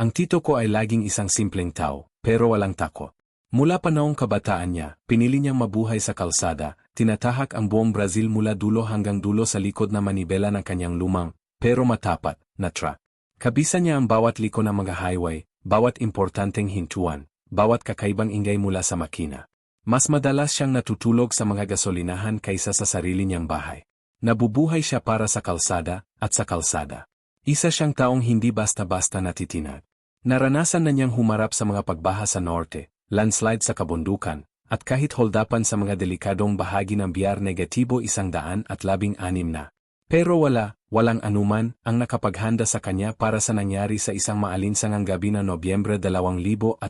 Ang tito ko ay laging isang simpleng tao, pero walang takot. Mula pa noong kabataan niya, pinili niyang mabuhay sa kalsada, tinatahak ang buong Brazil mula dulo hanggang dulo sa likod na manibela ng kanyang lumang, pero matapat, na truck. Kabisa niya ang bawat liko ng mga highway, bawat importanteng hintuan, bawat kakaibang ingay mula sa makina. Mas madalas siyang natutulog sa mga gasolinahan kaysa sa sarili niyang bahay. Nabubuhay siya para sa kalsada at sa kalsada. Isa siyang taong hindi basta-basta natitinag. Naranasan na niyang humarap sa mga pagbaha sa norte, landslide sa kabundukan, at kahit holdapan sa mga delikadong bahagi ng biyar negatibo isang daan at labing anim na. Pero wala, walang anuman ang nakapaghanda sa kanya para sa nangyari sa isang maalinsangang gabi na Nobyembre 2013.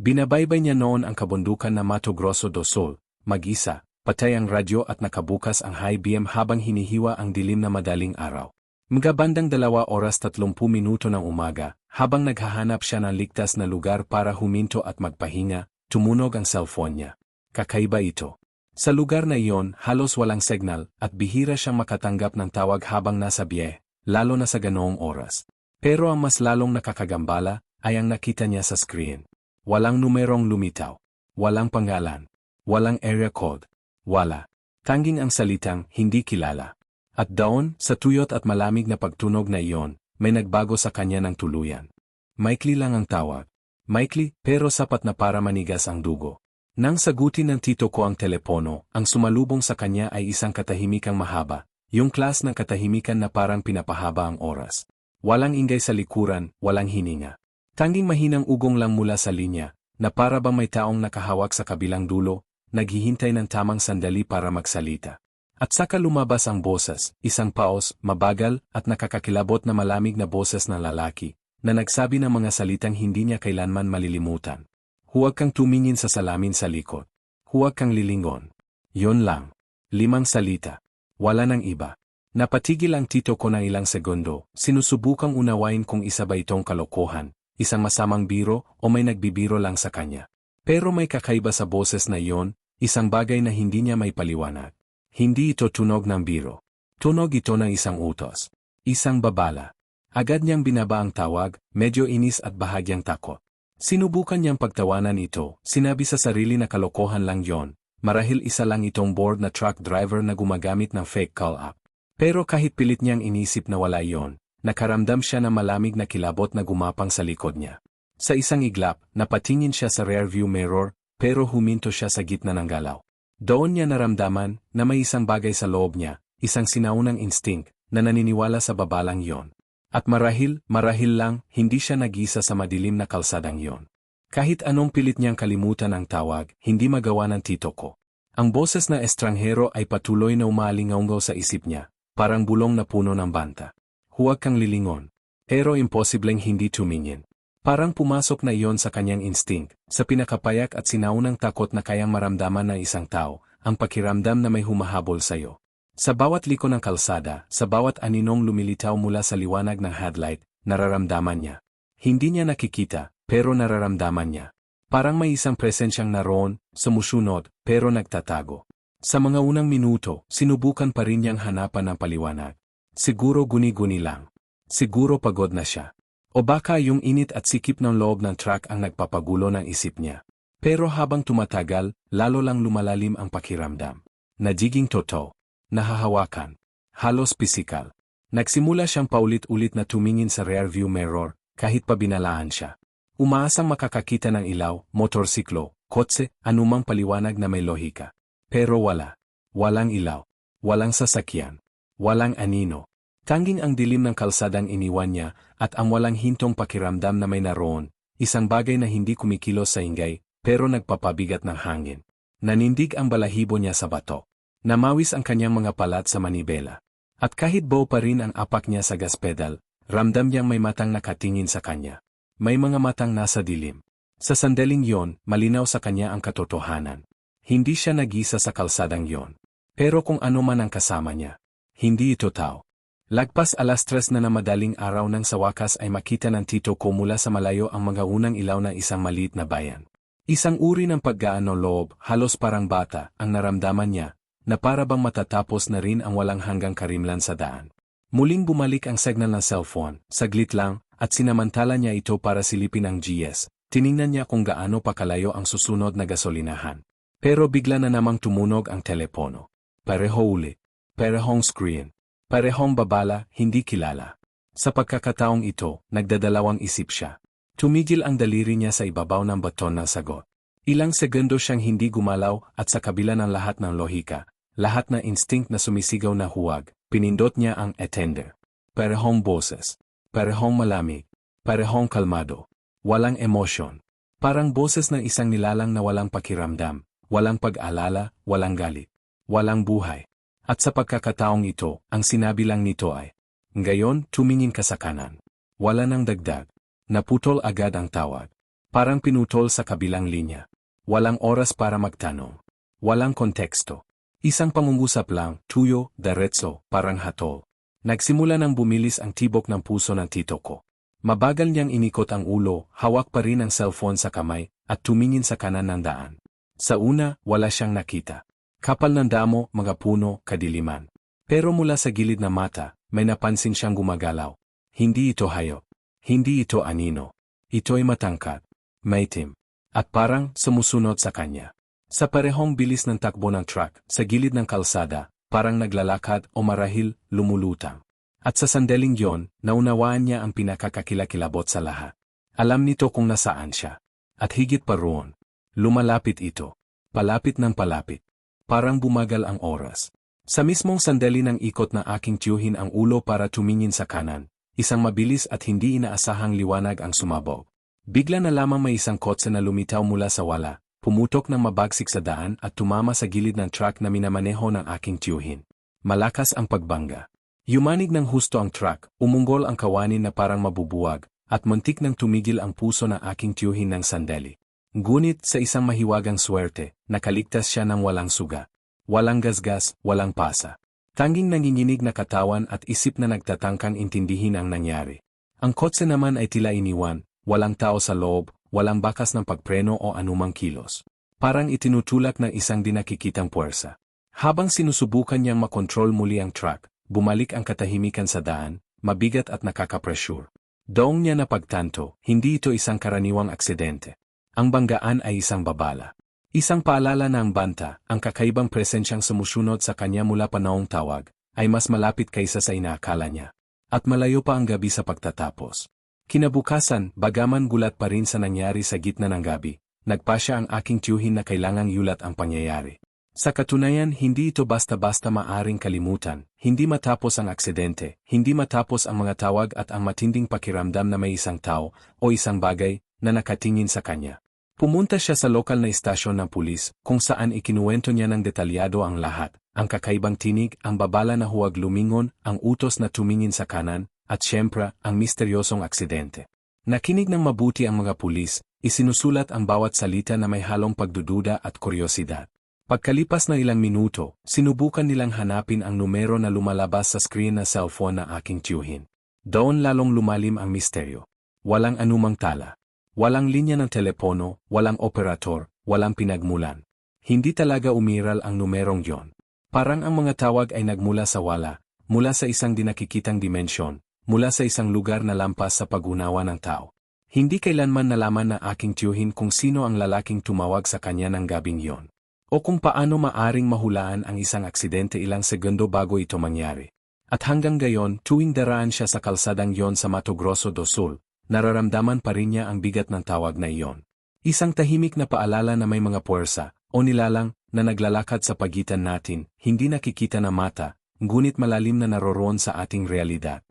Binabaybay niya noon ang kabundukan na Mato Grosso do Sul, mag-isa, patay ang radyo at nakabukas ang high beam habang hinihiwa ang dilim na madaling araw. Mga bandang dalawa oras 30 minuto ng umaga, habang naghahanap siya ng ligtas na lugar para huminto at magpahinga, tumunog ang cellphone niya. Kakaiba ito. Sa lugar na iyon, halos walang signal at bihira siyang makatanggap ng tawag habang nasa biye, lalo na sa ganoong oras. Pero ang mas lalong nakakagambala ay ang nakita niya sa screen. Walang numerong lumitaw. Walang pangalan. Walang area code. Wala. Tanging ang salitang hindi kilala. At daon, sa tuyot at malamig na pagtunog na iyon, may nagbago sa kanya ng tuluyan. Maikli lang ang tawag. Maikli, pero sapat na para manigas ang dugo. Nang sagutin ng tito ko ang telepono, ang sumalubong sa kanya ay isang katahimikang mahaba, yung klas ng katahimikan na parang pinapahaba ang oras. Walang ingay sa likuran, walang hininga. Tanging mahinang ugong lang mula sa linya, na para bang may taong nakahawak sa kabilang dulo, naghihintay ng tamang sandali para magsalita. At saka lumabas ang boses, isang paos, mabagal, at nakakakilabot na malamig na boses ng lalaki, na nagsabi ng mga salitang hindi niya kailanman malilimutan. Huwag kang tumingin sa salamin sa likod. Huwag kang lilingon. Yon lang. Limang salita. Wala nang iba. Napatigil ang tito ko ng ilang segundo, sinusubukang unawain kung isa ba itong kalokohan, isang masamang biro o may nagbibiro lang sa kanya. Pero may kakaiba sa boses na iyon, isang bagay na hindi niya may paliwanag. Hindi ito tunog ng biro. Tunog ito ng isang utos. Isang babala. Agad niyang binaba ang tawag, medyo inis at bahagyang takot. Sinubukan niyang pagtawanan ito, sinabi sa sarili na kalokohan lang yon, marahil isa lang itong board na truck driver na gumagamit ng fake call-up. Pero kahit pilit niyang inisip na wala yon, nakaramdam siya ng malamig na kilabot na gumapang sa likod niya. Sa isang iglap, napatingin siya sa rearview mirror, pero huminto siya sa gitna ng galaw. Doon niya naramdaman na may isang bagay sa loob niya, isang sinaunang instinct, na naniniwala sa babalang yon. At marahil, marahil lang, hindi siya nagisa sa madilim na kalsadang yon. Kahit anong pilit niyang kalimutan ang tawag, hindi magawa ng tito ko. Ang boses na estranghero ay patuloy na umalingaungaw sa isip niya, parang bulong na puno ng banta. Huwag kang lilingon. Pero imposibleng hindi tumingin. Parang pumasok na iyon sa kanyang instinct, sa pinakapayak at sinaunang takot na kayang maramdaman ng isang tao, ang pakiramdam na may humahabol sa iyo. Sa bawat liko ng kalsada, sa bawat aninong lumilitaw mula sa liwanag ng headlight, nararamdaman niya. Hindi niya nakikita, pero nararamdaman niya. Parang may isang presensyang naroon, sumusunod, pero nagtatago. Sa mga unang minuto, sinubukan pa rin niyang hanapan ng paliwanag. Siguro guni-guni lang. Siguro pagod na siya. O baka yung init at sikip ng loob ng truck ang nagpapagulo ng isip niya. Pero habang tumatagal, lalo lang lumalalim ang pakiramdam. Nagiging totoo. Nahahawakan. Halos pisikal. Nagsimula siyang paulit-ulit na tumingin sa rearview mirror, kahit pa binalaan siya. Umaasang makakakita ng ilaw, motorsiklo, kotse, anumang paliwanag na may lohika. Pero wala. Walang ilaw. Walang sasakyan. Walang anino. Tanging ang dilim ng kalsadang iniwan niya at ang walang hintong pakiramdam na may naroon, isang bagay na hindi kumikilos sa ingay, pero nagpapabigat ng hangin. Nanindig ang balahibo niya sa bato. Namawis ang kanyang mga palat sa manibela. At kahit bow pa rin ang apak niya sa gas pedal, ramdam niyang may matang nakatingin sa kanya. May mga matang nasa dilim. Sa sandaling yon, malinaw sa kanya ang katotohanan. Hindi siya nagisa sa kalsadang yon. Pero kung ano man ang kasama niya, hindi ito tao. Lagpas alas tres na na madaling araw nang sa wakas ay makita ng tito ko mula sa malayo ang mga unang ilaw ng isang maliit na bayan. Isang uri ng paggaan ng loob, halos parang bata, ang naramdaman niya, na para bang matatapos na rin ang walang hanggang karimlan sa daan. Muling bumalik ang signal ng cellphone, saglit lang, at sinamantala niya ito para silipin ang GS. Tiningnan niya kung gaano pa kalayo ang susunod na gasolinahan. Pero bigla na namang tumunog ang telepono. Pareho ulit. Parehong screen. Parehong babala, hindi kilala. Sa pagkakataong ito, nagdadalawang isip siya. Tumigil ang daliri niya sa ibabaw ng baton ng sagot. Ilang segundo siyang hindi gumalaw at sa kabila ng lahat ng lohika, lahat na instinct na sumisigaw na huwag, pinindot niya ang attender. Parehong boses. Parehong malamig. Parehong kalmado. Walang emosyon. Parang boses ng isang nilalang na walang pakiramdam, walang pag-alala, walang galit, walang buhay. At sa pagkakataong ito, ang sinabi lang nito ay, Ngayon, tumingin ka sa kanan. Wala nang dagdag. Naputol agad ang tawag. Parang pinutol sa kabilang linya. Walang oras para magtanong. Walang konteksto. Isang pangungusap lang, tuyo, diretso, parang hatol. Nagsimula nang bumilis ang tibok ng puso ng tito ko. Mabagal niyang inikot ang ulo, hawak pa rin ang cellphone sa kamay, at tumingin sa kanan ng daan. Sa una, wala siyang nakita. Kapal ng damo, mga puno, kadiliman. Pero mula sa gilid ng mata, may napansin siyang gumagalaw. Hindi ito hayop. Hindi ito anino. Ito'y matangkad. Maitim. At parang sumusunod sa kanya. Sa parehong bilis ng takbo ng truck, sa gilid ng kalsada, parang naglalakad o marahil lumulutang. At sa sandaling yon, naunawaan niya ang pinakakakilakilabot sa lahat. Alam nito kung nasaan siya. At higit pa roon, lumalapit ito. Palapit ng palapit. Parang bumagal ang oras. Sa mismong sandali ng ikot na aking tiyuhin ang ulo para tumingin sa kanan, isang mabilis at hindi inaasahang liwanag ang sumabog. Bigla na lamang may isang kotse na lumitaw mula sa wala, pumutok ng mabagsik sa daan at tumama sa gilid ng truck na minamaneho ng aking tiyuhin. Malakas ang pagbangga. Yumanig ng husto ang truck, umunggol ang kawanin na parang mabubuwag, at muntik nang tumigil ang puso ng aking tiyuhin ng sandali. Ngunit sa isang mahiwagang swerte, nakaligtas siya ng walang suga. Walang gasgas, walang pasa. Tanging nanginginig na katawan at isip na nagtatangkang intindihin ang nangyari. Ang kotse naman ay tila iniwan, walang tao sa loob, walang bakas ng pagpreno o anumang kilos. Parang itinutulak ng isang dinakikitang puwersa. Habang sinusubukan niyang makontrol muli ang truck, bumalik ang katahimikan sa daan, mabigat at nakakapresyur. Doong niya napagtanto, hindi ito isang karaniwang aksidente. Ang banggaan ay isang babala. Isang paalala na ang banta, ang kakaibang presensyang sumusunod sa kanya mula panaong tawag, ay mas malapit kaysa sa inaakala niya. At malayo pa ang gabi sa pagtatapos. Kinabukasan, bagaman gulat pa rin sa nangyari sa gitna ng gabi, nagpasya ang aking tiyuhin na kailangang yulat ang pangyayari. Sa katunayan, hindi ito basta-basta maaring kalimutan, hindi matapos ang aksidente, hindi matapos ang mga tawag at ang matinding pakiramdam na may isang tao o isang bagay na nakatingin sa kanya. Pumunta siya sa lokal na istasyon ng pulis kung saan ikinuwento niya ng detalyado ang lahat, ang kakaibang tinig, ang babala na huwag lumingon, ang utos na tumingin sa kanan, at siyempre, ang misteryosong aksidente. Nakinig ng mabuti ang mga pulis, isinusulat ang bawat salita na may halong pagdududa at kuryosidad. Pagkalipas ng ilang minuto, sinubukan nilang hanapin ang numero na lumalabas sa screen na cellphone na aking tiyuhin. Doon lalong lumalim ang misteryo. Walang anumang tala. Walang linya ng telepono, walang operator, walang pinagmulan. Hindi talaga umiral ang numerong yon. Parang ang mga tawag ay nagmula sa wala, mula sa isang dinakikitang dimensyon, mula sa isang lugar na lampas sa pag-unawa ng tao. Hindi kailanman nalaman na aking tiyuhin kung sino ang lalaking tumawag sa kanya ng gabing yon. O kung paano maaring mahulaan ang isang aksidente ilang segundo bago ito mangyari. At hanggang gayon, tuwing daraan siya sa kalsadang yon sa Mato Grosso do Sul, nararamdaman pa rin niya ang bigat ng tawag na iyon. Isang tahimik na paalala na may mga puwersa, o nilalang, na naglalakad sa pagitan natin, hindi nakikita na mata, ngunit malalim na naroroon sa ating realidad.